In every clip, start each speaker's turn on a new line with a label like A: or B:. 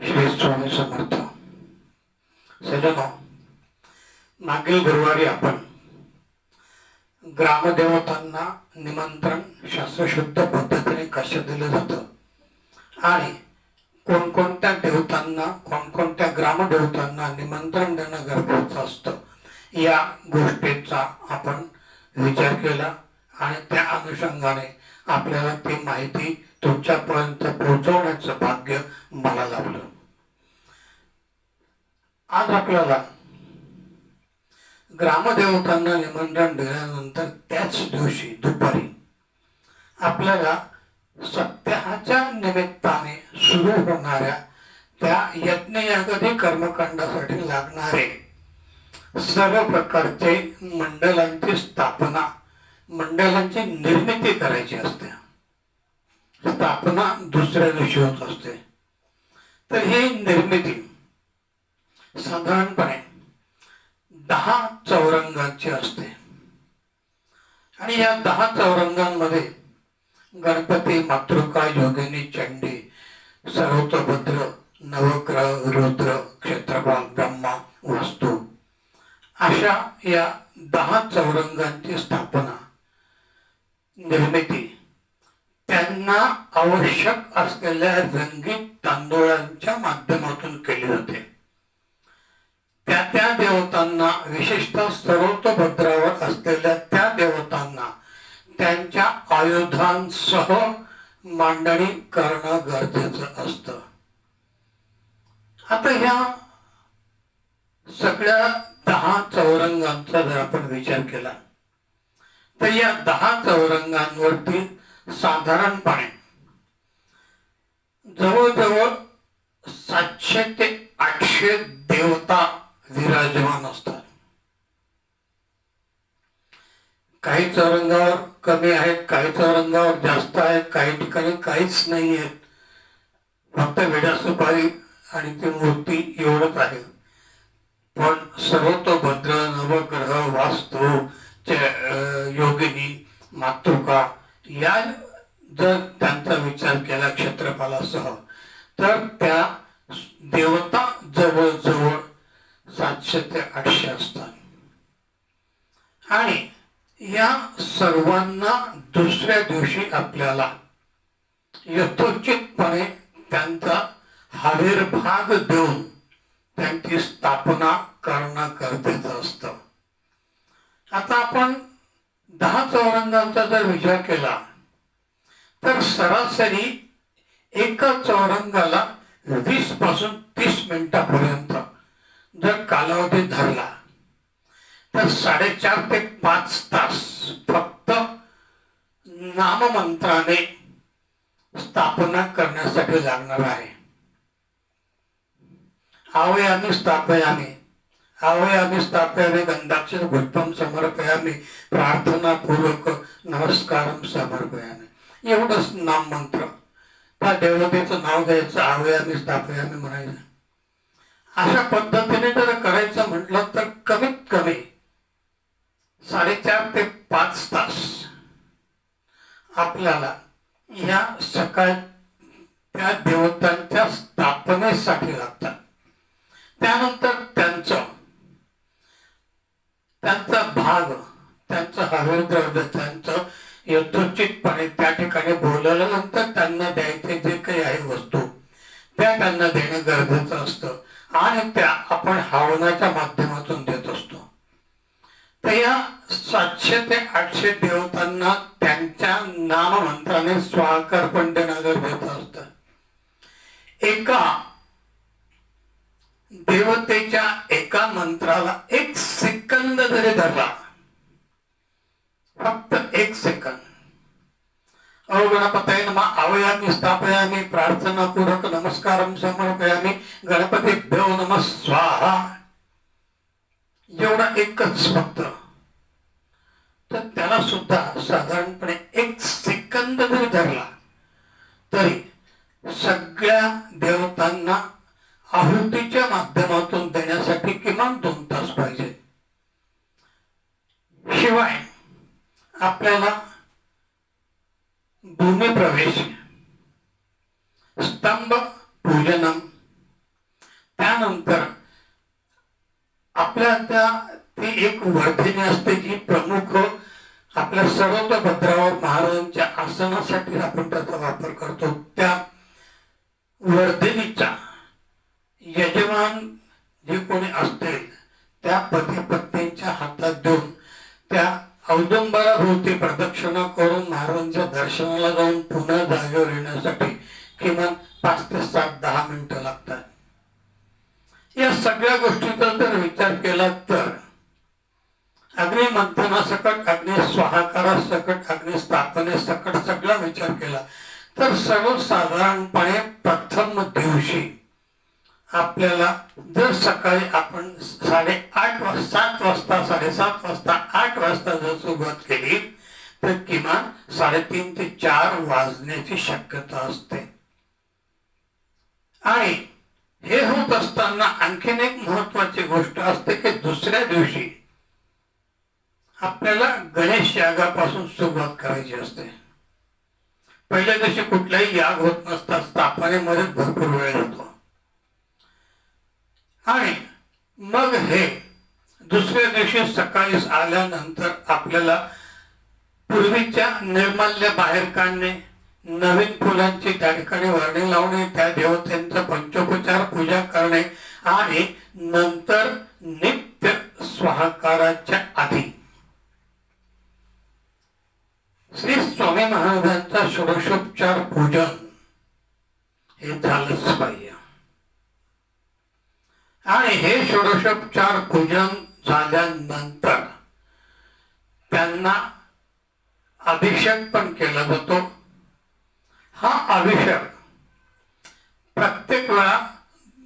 A: श्री स्वामी समर्थ सजनो मागील गुरुवारी आपण ग्रामदेवतांना निमंत्रण शास्त्रशुद्ध पद्धतीने कसं दिलं जातं आणि कोणकोणत्या देवतांना कोणकोणत्या ग्रामदेवतांना निमंत्रण देणं गरजेचं असतं या गोष्टीचा आपण विचार केला आणि त्या अनुषंगाने आपल्याला ती माहिती तुमच्यापर्यंत पोहोचवण्याचं भाग्य मला लाभलं. आज आपल्याला ग्रामदेवतांना निमंत्रण दिल्यानंतर त्याच दिवशी दुपारी आपल्याला सप्ताहाच्या निमित्ताने सुरू होणाऱ्या त्या यज्ञयागदी कर्मकांडासाठी लागणारे सर्व प्रकारचे मंडलांची स्थापना मंडलांची निर्मिती करायची असते. स्थापना दुसऱ्या दिवशी होत असते तर ही निर्मिती साधारणपणे दहा चौरंगाची असते. आणि या दहा चौरंगांमध्ये गणपती मातृका योगिनी चंडी सर्वतभद्र नवग्रह रुद्र क्षेत्रपाल ब्रह्मा वास्तू अशा या दहा चौरंगांची स्थापना निर्मिती त्यांना आवश्यक असलेल्या रंगीत तांदूळांच्या माध्यमातून केले जाते त्या त्या देवतांना विशेषतः सर्वतभद्रावर असलेल्या त्या देवतांना त्यांच्या आयुधांसह मांडणी करणं गरजेचं असतं. आता ह्या सगळ्या दहा चौरंगांचा जर आपण विचार केला तर या दहा चौरंगांवरती साधारणपणे जवळजवळ सातशे ते आठशे देवता विराजमान असतात. काही चौरंगावर कमी आहेत काही चौरंगावर जास्त आहेत काही ठिकाणी काहीच नाही आहेत. फक्त विडा सुपारी आणि ती मूर्ती एवढंच आहे. पण सर्वतोभद्र नवग्रह वास्तू योगिनी मातृका या जर त्यांचा विचार केला क्षेत्रफळासह तर त्या देवता जवळजवळ सातशे ते आठशे असतात. आणि या सर्वांना दुसऱ्या दिवशी आपल्याला यथोचितपणे त्यांचा हवीर्भाग देऊन त्यांची स्थापना करणं गरजेचं असतं. आता आपण दहा चौरंगांचा जर विचार केला तर सरासरी एका चौरंगाला वीसपासून तीस मिनिटापर्यंत जर कालावधी धरला तर साडेचार ते पाच तास फक्त नाममंत्राने स्थापना करण्यासाठी लागणार आहे. आवयाने स्थापयाने. आवयामी स्थापयामी गंधाक्षर पुष्पम समर्पयामी. प्रार्थना पूर्वक नमस्कारम समर्पयामी. एवढंच नाम मंत्र. त्या देवतेचं नाव घ्यायचं आवयामी स्थापयामी म्हणायचं. अशा पद्धतीने जर करायचं म्हटलं तर कमीत कमी साडेचार ते पाच तास आपल्याला या सकाळ त्या देवतांच्या स्थापनेसाठी लागतात. त्यानंतर त्यांचं त्यांचा भाग त्यांचं हरिद्रव्य त्यांचं यथोचितपणे त्या ठिकाणी बोलल्यानंतर त्यांना द्यायचे जे काही आहे वस्तू त्या त्यांना देणं गरजेचं असतं. आणि त्या आपण हवनाच्या माध्यमातून देत असतो. तर या सातशे ते आठशे देवतांना त्यांच्या नाममंत्राने स्वाकर्पण देणं गरजेचं असतं. एका देवतेच्या एका मंत्राला एक सेकंद जरी धरला फक्त एक सेकंद. अवगणपतय नम आवयामी स्थापयामी प्रार्थना पूर्वक नमस्कार समर्पयामी गणपती देव नम स्वाहा. एवढा एकच फक्त तर त्याला सुद्धा साधारणपणे एक सेकंद जरी धरला तरी सगळ्या देवतांना आहुतीच्या माध्यमातून देण्यासाठी किमान दोन तास पाहिजे. शिवाय आपल्याला भूमिप्रवेश स्तंभ पूजन त्यानंतर आपल्या त्या ती एक वर्धिनी असते जी प्रमुख आपल्या सर्वत्र भद्रावर महाराजांच्या आसनासाठी आपण त्याचा वापर करतो. त्या वर्धिनीच्या यजमान जे कोणी असतील त्या पती पत्नीच्या हातात देऊन त्या औदुंबराभोवती प्रदक्षिणा करून महाराजांच्या दर्शनाला जाऊन पुन्हा जागेवर येण्यासाठी किमान पाच ते सात दहा मिनिटं लागतात. या सगळ्या गोष्टीचा जर विचार केला तर अग्नि स्वाहाकारा सकट स्वाहाकारासकट स्थापने सकट सगळा विचार केला तर सर्वसाधारणपणे प्रथम दिवशी आपल्याला जर सकाळी आपण साडेआठ वाजता सात वाजता साडेसात वाजता आठ वाजता जर सुरुवात केली तर किमान साडेतीन ते चार वाजण्याची शक्यता असते. आणि हे होत असताना आणखीन एक महत्वाची गोष्ट असते की दुसऱ्या दिवशी आपल्याला गणेश यागापासून सुरुवात करायची असते. पहिल्या दिवशी कुठलाही याग होत नसता स्थापनेमध्ये भरपूर वेळ जातो आणि मग हे दुसऱ्या दिवशी सकाळी आल्यानंतर आपल्याला पूर्वीच्या निर्माल्य बाहेर काढणे नवीन फुलांची त्या ठिकाणी वर्णी लावणे त्या देवतेंचा पंचोपचार पूजा करणे आणि नंतर नित्य स्वाहाकाराच्या आधी. श्री स्वामी महाराजांचा षोडशोपचार पूजन हे झालंच पाहिजे. आणि हे षोडशोपचार पूजन झाल्यानंतर त्यांना अभिषेक पण केला जातो हा अभिषेक प्रत्येक वेळा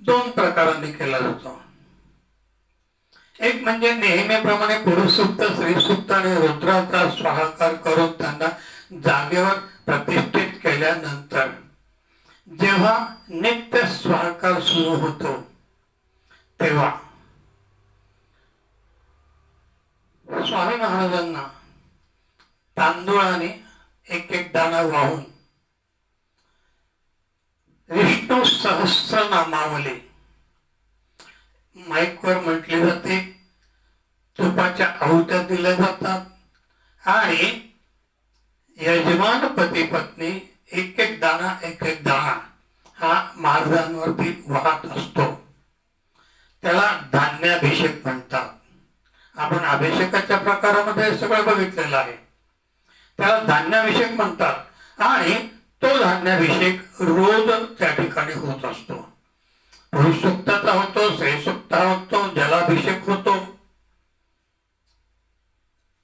A: दोन प्रकारांनी केला जातो. एक म्हणजे नेहमीप्रमाणे पुरुषसुप्त स्त्रीसुप्त आणि रुद्राचा स्वाहाकार करून त्यांना जागेवर प्रतिष्ठित केल्यानंतर जेव्हा नित्य स्वाहाकार सुरू होतो तेव्हा स्वामी महाराजांना तांदूळाने एक एक दाणा वाहून विष्णू सहस्र नामावले. माईकवर म्हटले जाते तुपाच्या आहुत्या दिल्या जातात आणि यजमान पती पत्नी एक एक दाणा एक एक दाणा हा महाराजांवरती वाहत असतो. त्याला धान्याभिषेक म्हणतात. आपण अभिषेकाच्या प्रकारामध्ये सगळं बघितलेलं आहे. त्याला धान्याभिषेक म्हणतात. आणि तो धान्याभिषेक रोज त्या ठिकाणी होत असतो. पुरुषसुक्ताचा होतो स्त्रीसुक्ता होतो जलाभिषेक होतो.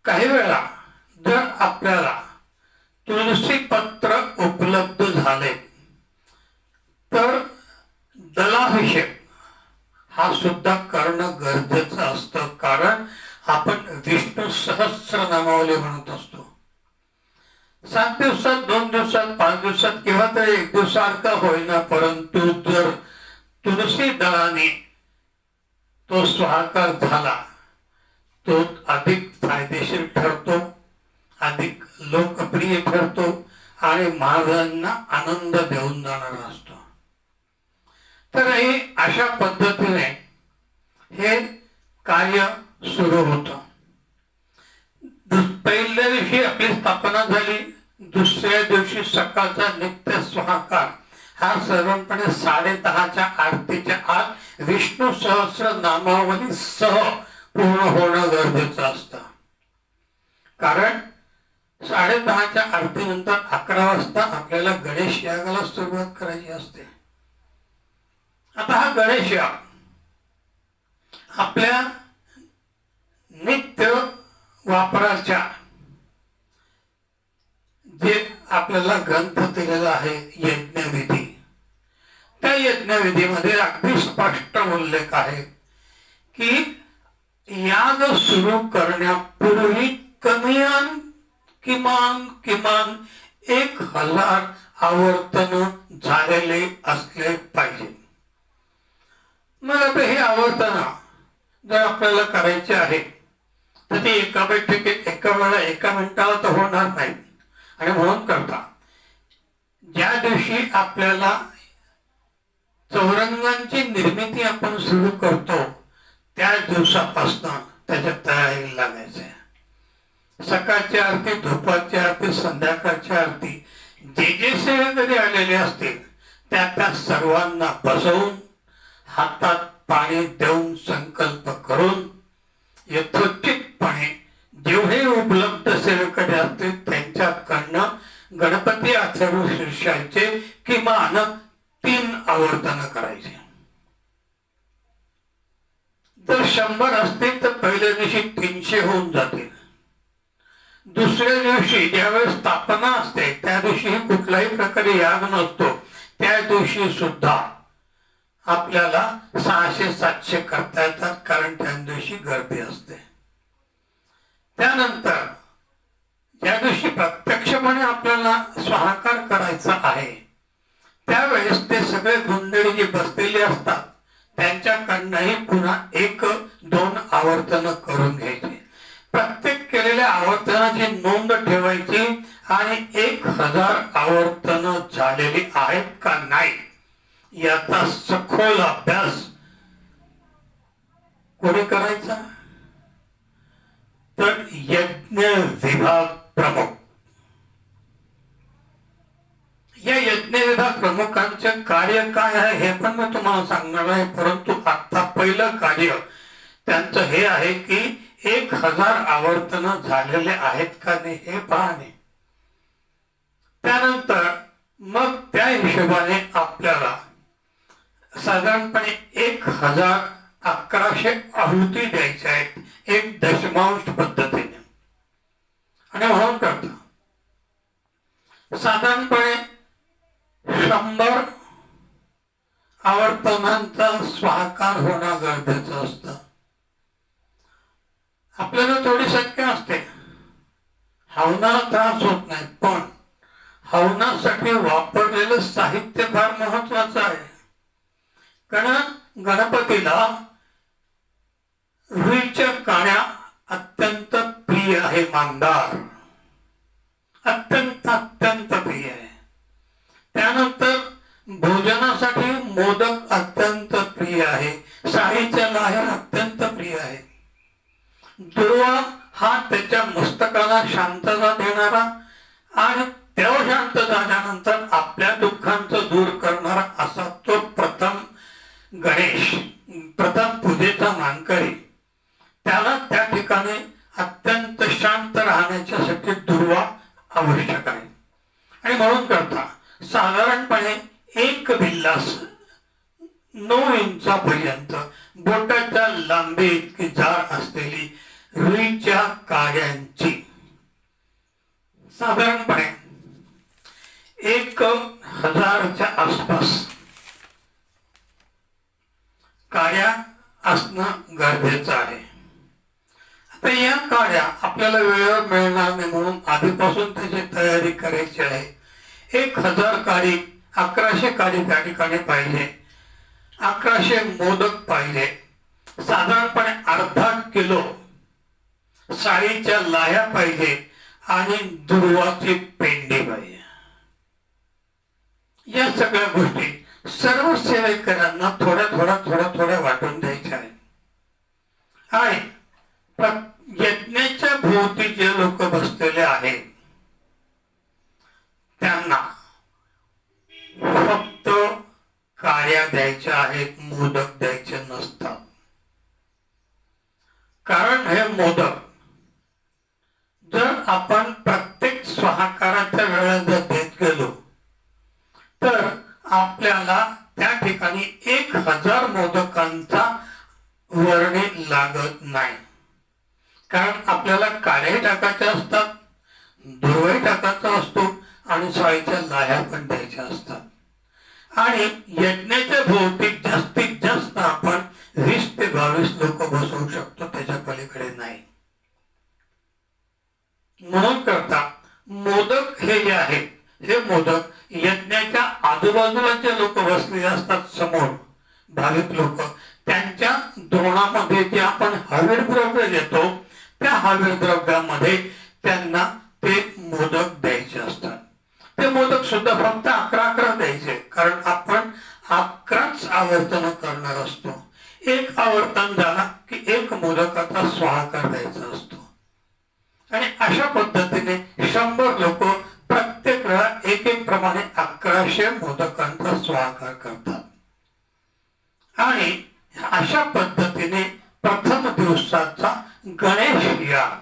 A: काही वेळा जर आपल्याला तुळशी पत्र उपलब्ध झाले तर दलाभिषेक हा सुद्धा करणं गरजेचं असतं. कारण सहस्र नामावली म्हणत असतो. सात दिवसात दोन दिवसात पाच दिवसात किंवा तर एक दिवसासारखा होईना परंतु जर तुलसी दळाने तो स्वाकार झाला तो अधिक फायदेशीर ठरतो अधिक लोकप्रिय ठरतो आणि महाराजांना आनंद देऊन जाणारा असतो. तर हे अशा पद्धतीने हे कार्य सुरू होतं. पहिल्या दिवशी आपली स्थापना झाली. दुसऱ्या दिवशी सकाळचा नित्य स्वाहाकार. हा सर्वपणे साडे दहाच्या आरतीच्या आत विष्णू सहस्र नामावली सह पूर्ण होणं गरजेचं असतं. कारण साडे दहाच्या आरतीनंतर अकरा वाजता आपल्याला गणेश यागाला सुरुवात करायची असते. आता हा गणेश आपल्या नित्य वापराच्या. जे आपल्याला ग्रंथ दिलेला आहे यज्ञविधी. त्या यज्ञविधीमध्ये अगदी स्पष्ट उल्लेख आहे की याग सुरू करण्यापूर्वी कमियान किमान किमान एक हजार आवर्तन झालेले असले पाहिजे. मग आता हे आवर्तन जर आपल्याला करायचे आहे तर ते एका बैठकीत एका वेळा एका मिनिटाला तर होणार नाही. आणि म्हणून करता. ज्या दिवशी आपल्याला चौरंगांची निर्मिती आपण सुरू करतो त्या दिवसापासून त्याच्या तयारी लागायचं. सकाळची आरती धुपाची आरती संध्याकाळची आरती जे जे सेवेकरी आलेले असतील त्या त्या सर्वांना बसवून हातात पाणी देऊन संकल्प करून यथोचितपणे जेवढे उपलब्ध सेवेकडे असतील त्यांच्याकडनं गणपती अथर्व शीर्षाचे किमान तीन आवर्तन करायचे. जर शंभर असतील तर पहिल्या दिवशी तीनशे होऊन जातील. दुसऱ्या दिवशी ज्यावेळेस स्थापना असते त्या दिवशी कुठलाही प्रकारे याग नसतो. त्या दिवशी सुद्धा आपल्याला सहाशे सातशे करता येतात कारण त्या दिवशी गर्दी असते. त्यानंतर ज्या दिवशी प्रत्यक्षपणे आपल्याला स्वाहाकार करायचा आहे त्यावेळेस ते सगळे गुंडळी जे बसलेले असतात त्यांच्याकडनंही पुन्हा एक दोन आवर्तन करून घ्यायचे. प्रत्येक केलेल्या आवर्तनाची नोंद ठेवायची आणि एक हजार आवर्तन झालेली आहेत का नाही याचा सखोल अभ्यास कोणी करायचा? तर यज्ञ विभाग प्रमुख. या यज्ञ विभाग प्रमुखांचे कार्य काय आहे हे पण मी तुम्हाला सांगणार आहे. परंतु आता पहिलं कार्य त्यांचं हे आहे की एक हजार आवर्तन झालेले आहेत का नाही हे पाहणे त्यानंतर मग त्या हिशोबाने आपल्याला साधारणपणे एक हजार अकराशे आहुती द्यायच्या आहेत एक दशमांश पद्धतीने. आणि म्हणून करता. साधारणपणे शंभर आवर्तनांचा स्वाकार होणं गरजेचं असतं. आपल्याला थोडी शक्य असते. हवनाला त्रास होत नाही पण हवनासाठी वापरलेलं साहित्य फार महत्वाचं आहे. कारण गणपतीला रुईच्या काण्या अत्यंत प्रिय आहे मांदार अत्यंत अत्यंत प्रिय आहे. त्यानंतर भोजनासाठी मोदक अत्यंत प्रिय आहे. साडीच्या लाह्या अत्यंत प्रिय आहे. दुर्वा हा त्याच्या मस्तकाला शांतता देणारा आणि तेव्हा शांत झाल्यानंतर आपल्या दुःखांचं दूर करणारा असा तो प्रथम गणेश प्रथम पूजेचा मानकरी. त्याला त्या ठिकाणी अत्यंत शांत राहण्याच्यासाठी दुर्वा आवश्यक आहे. आणि म्हणून करता साधारणपणे एक भिल्लास नऊ इंचापर्यंत बोटाच्या लांबी इतकी जाड असलेली रुईच्या काड्यांची. साधारणपणे एक हजारच्या आसपास काड्या असणं गरजेचं आहे. आता या काड्या आपल्याला वेळेवर मिळणार नाही म्हणून आधीपासून त्याची तयारी करायची आहे. एक हजार काडी अकराशे काडी त्या ठिकाणी पाहिजे अकराशे मोदक पाहिजे साधारणपणे अर्धा किलो साडीच्या लाह्या पाहिजे आणि दुर्वाची पेंडी पाहिजे. या सगळ्या गोष्टी सर्व सेवेकरांना थोड्या थोड्या थोड्या थोड्या वाटून द्यायच्या आहे. आणि यज्ञाच्या भोवती जे लोक बसलेले आहेत त्यांना फक्त कार्या द्यायच्या आहेत मोदक द्यायचे नसतात. कारण हे मोदक जर आपण प्रत्येक स्वाहाकाराच्या वेळेला आपल्याला त्या ठिकाणी एक हजार मोदकांचा वर्णे लागत नाही. कारण आपल्याला काड्याही टाकायचे असतात दुर्वाही टाकायचा असतो आणि साईच्या लाह्या पण द्यायच्या असतात. आणि यज्ञाच्या भोवती जास्तीत जास्त आपण वीस ते बावीस लोक बसवू शकतो त्याच्या पलीकडे नाही. म्हणून करता मोदक हे जे आहेत हे मोदक यज्ञाच्या आजूबाजूलाचे लोक वसलेले असतात समोर भाविक लोक. त्यांच्या द्रोणामध्ये जे आपण हवेड द्रव्य देतो त्या हवेड द्रव्यामध्ये त्यांना ते मोदक द्यायचे असतात. ते मोदक सुद्धा फक्त अकरा अकरा द्यायचे कारण आपण अकराच आवर्तन करणार असतो. एक आवर्तन झाला की एक मोदकाचा स्वाहाकार द्यायचा असतो. आणि अशा पद्धतीने शंभर लोक वेळा एक एक प्रमाणे अकराशे मोदकांचा स्वाकार करतात. आणि अशा पद्धतीने प्रथम दिवसाचा गणेश याग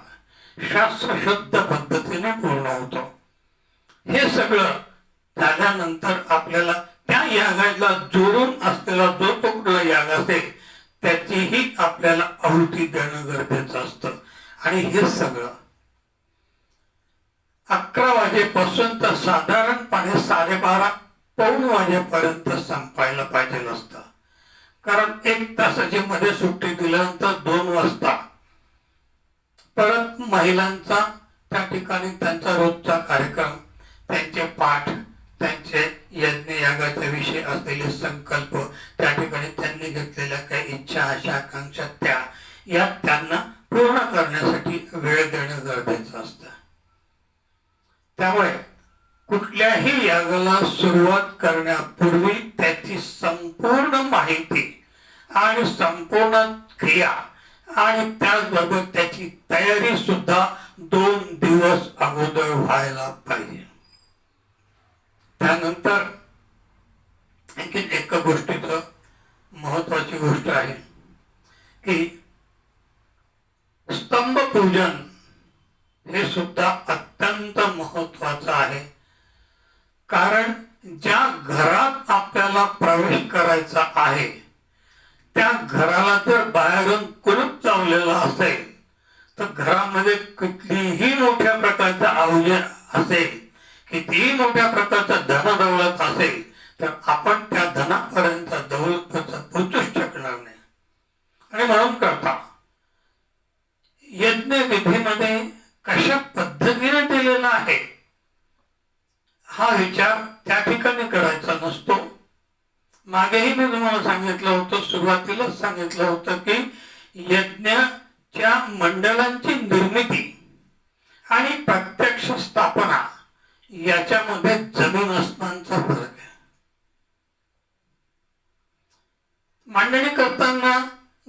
A: शास्त्रशुद्ध पद्धतीने पूर्ण होतो. हे सगळं झाल्यानंतर आपल्याला त्या यागाला जोडून असलेला जो तो कुठला याग असेल त्याचीही आपल्याला आहुती देणं गरजेचं असतं. आणि हे सगळं अकरा वाजेपासून तर साधारणपणे साडेबारा पाऊन वाजेपर्यंत संपायला पाहिजे असतं कारण एक तासाची मध्ये सुट्टी दिल्यानंतर दोन वाजता परत महिलांचा त्या ठिकाणी त्यांचा रोजचा कार्यक्रम त्यांचे पाठ त्यांचे यज्ञ यागाच्या विषयी असलेले संकल्प त्या ठिकाणी त्यांनी घेतलेल्या काही इच्छा आशा आकांक्षा त्या या त्यांना पूर्ण करण्यासाठी वेळ देणं गरजेचं असतं. त्यामुळे कुठल्याही यागाला सुरुवात करण्यापूर्वी त्याची संपूर्ण माहिती आणि संपूर्ण क्रिया आणि त्याचबरोबर त्याची तयारी सुद्धा दोन दिवस अगोदर व्हायला पाहिजे. त्यानंतर आणखी एका गोष्टीचं महत्वाची गोष्ट आहे की स्तंभ पूजन हे सुद्धा अत्यंत महत्वाचं आहे. कारण ज्या घरात आपल्याला प्रवेश करायचा आहे त्या घराला जर बाहेरून कुलूप चावलेला असेल तर घरामध्ये कुठलीही मोठ्या प्रकारचं आयोजन असेल कितीही मोठ्या प्रकारचा धनदौलत असेल तर आपण त्या धनापर्यंत दौलत पोचूच शकणार नाही. आणि म्हणून करता यज्ञ विधीमध्ये कशा पद्धतीने दिलेला आहे? हा विचार त्या ठिकाणी करायचा नसतो. मागेही मी तुम्हाला सांगितलं होतं सुरुवातीलाच सांगितलं होतं की यज्ञाच्या मंडळांची निर्मिती आणि प्रत्यक्ष स्थापना याच्यामध्ये जमीन असतांचा फरक आहे. मांडणी करताना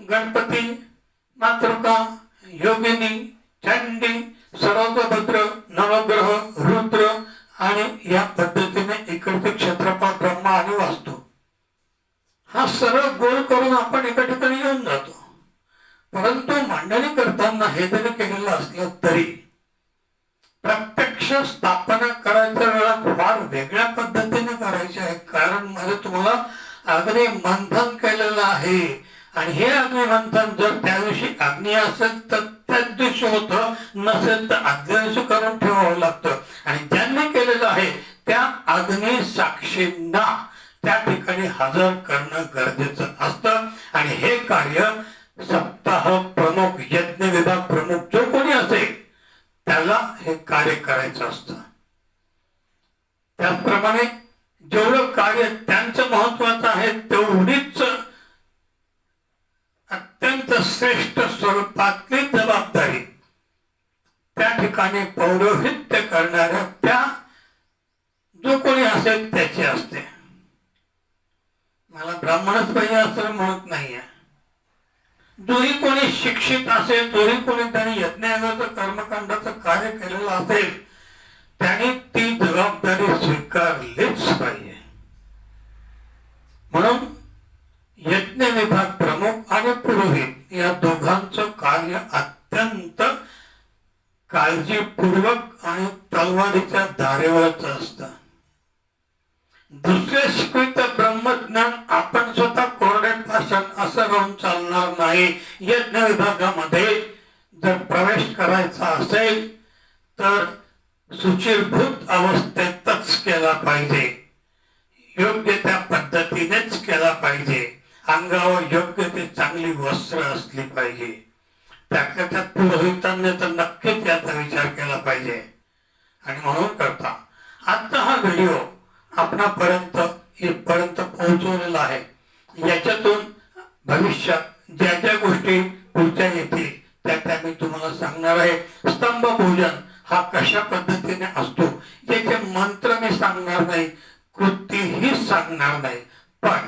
A: गणपती मातृका योगिनी चंडी सर्वभद्र नवग्रह रुद्र आणि या पद्धतीने इकडचे क्षेत्रफळ ब्रह्मा आणि वाचतो हा सरळ गोल करून आपण एका ठिकाणी येऊन जातो. परंतु मांडणी करताना हे जरी केलेलं असलं तरी प्रत्यक्ष स्थापना करायच्या वेळा फार वेगळ्या पद्धतीने करायची आहे. कारण मध्ये तुम्हाला अगदी मंथन केलेलं आहे. आणि हे अग्निमंथन जर त्या दिवशी अग्नी असेल तर त्याच दिवशी होत नसेल तर आदल्या दिवशी करून ठेवावं लागतं. आणि ज्यांनी केलेलं आहे त्या अग्नी साक्षींना त्या ठिकाणी हजर करणं गरजेचं असतं. आणि हे कार्य सप्ताह प्रमुख यज्ञ विभाग प्रमुख जो कोणी असेल त्याला हे कार्य करायचं असतं. त्याचप्रमाणे जेवढं कार्य त्यांचं महत्वाचं आहे तेवढीच अत्यंत श्रेष्ठ स्वरूपातली जबाबदारी. त्या ठिकाणी पौरोहित्य करणाऱ्या त्या जो कोणी असेल त्याची असते. मला ब्राह्मणच पाहिजे असं म्हणत नाहीये. जोही कोणी शिक्षित असेल जोही कोणी त्यांनी यज्ञाचं कर्मकांडाचं कार्य केलेलं असेल सुचिरभूत अवस्थेतच केला पाहिजे योग्य त्या पद्धतीनेच केला पाहिजे अंगावर योग्य ते चांगली वस्त्र असली पाहिजे त्यातल्या त्यात पुरोहितांनी तर नक्कीच याचा विचार केला पाहिजे आणि म्हणून करता आजचा हा व्हिडिओ आपणापर्यंत इथपर्यंत पोहोचवलेला आहे याच्यातून भविष्यात ज्या ज्या गोष्टी पुढच्या येतील त्या त्या मी तुम्हाला सांगणार आहे स्तंभ पूजन हा कशा पद्धतीने असतो याचे मंत्र मी सांगणार नाही कृतीही सांगणार नाही. पण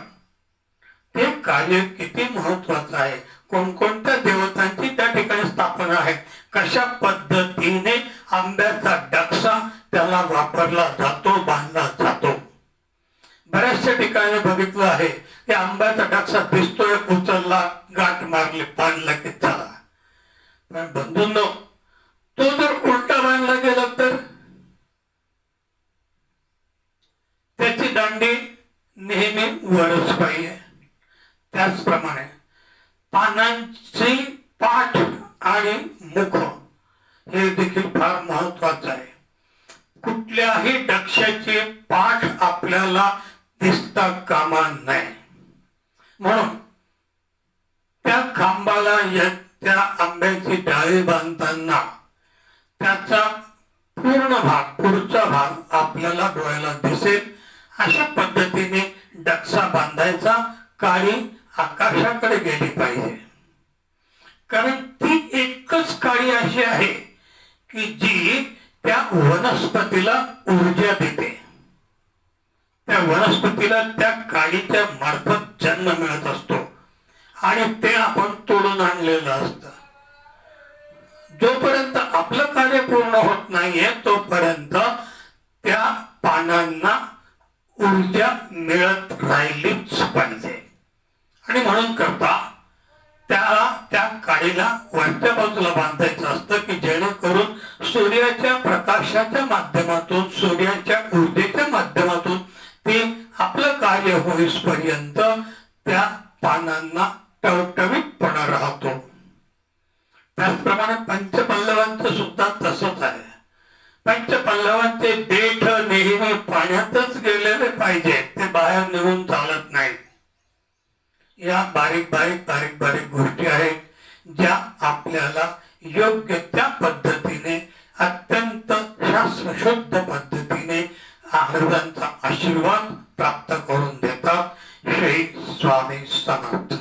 A: ते कार्य किती महत्वाचं आहे? कोणकोणत्या देवतांची त्या ठिकाणी स्थापना आहे? कशा पद्धतीने आंब्याचा डक्सा त्याला वापरला जातो बांधला जातो? बऱ्याचशा ठिकाणी बघितलं आहे की आंब्याचा डक्सा दिसतोय उचलला गाठ मारली बांधला की झाला. पण बंधूंनो तो जर उलटा बांधला गेला तर त्याची दांडी नेहमी वरच पाहिजे त्याचप्रमाणे पानांची पाठ आणि मुख हे देखील फार महत्वाचं आहे कुठल्याही डक्षाची पाठ आपल्याला दिसता कामा नये म्हणून त्या खांबाला या त्या आंब्याची डाळी बांधताना त्याचा पूर्ण भाग पुढचा भाग आपल्याला डोळ्याला दिसेल. अशा पद्धतीने डक्सा बांधायचा काळी आकाशाकडे गेली पाहिजे. कारण ती एकच काळी अशी आहे की जी त्या वनस्पतीला ऊर्जा देते. त्या वनस्पतीला त्या काडीच्या मार्फत जन्म मिळत असतो. आणि ते आपण तोडून आणलेलं असतं. जोपर्यंत आपलं कार्य पूर्ण होत नाहीये तोपर्यंत त्या पानांना ऊर्जा मिळत राहिलीच पाहिजे. आणि म्हणून करता त्याला त्या काडीला वरच्या बाजूला बांधायचं असतं की जेणेकरून सूर्याच्या प्रकाशाच्या माध्यमातून सूर्याच्या ऊर्जे आपलं होईसपर्यंत त्या पानांना टवटवीतपणा राहतो. त्याचप्रमाणे पंचपल्लवांचं सुद्धा तसंच आहे. पंचपल्लवांचे देठ नेहमी पाण्यातच गेलेले पाहिजे ते बाहेर निघून चालत नाहीत या बारीक बारीक बारीक बारीक गोष्टी आहेत ज्या आपल्याला योग्य त्या पद्धतीने अत्यंत शास्त्रशुद्ध पद्धतीने महाराजांचा आशीर्वाद प्राप्त करून देतात श्री स्वामी समर्थ.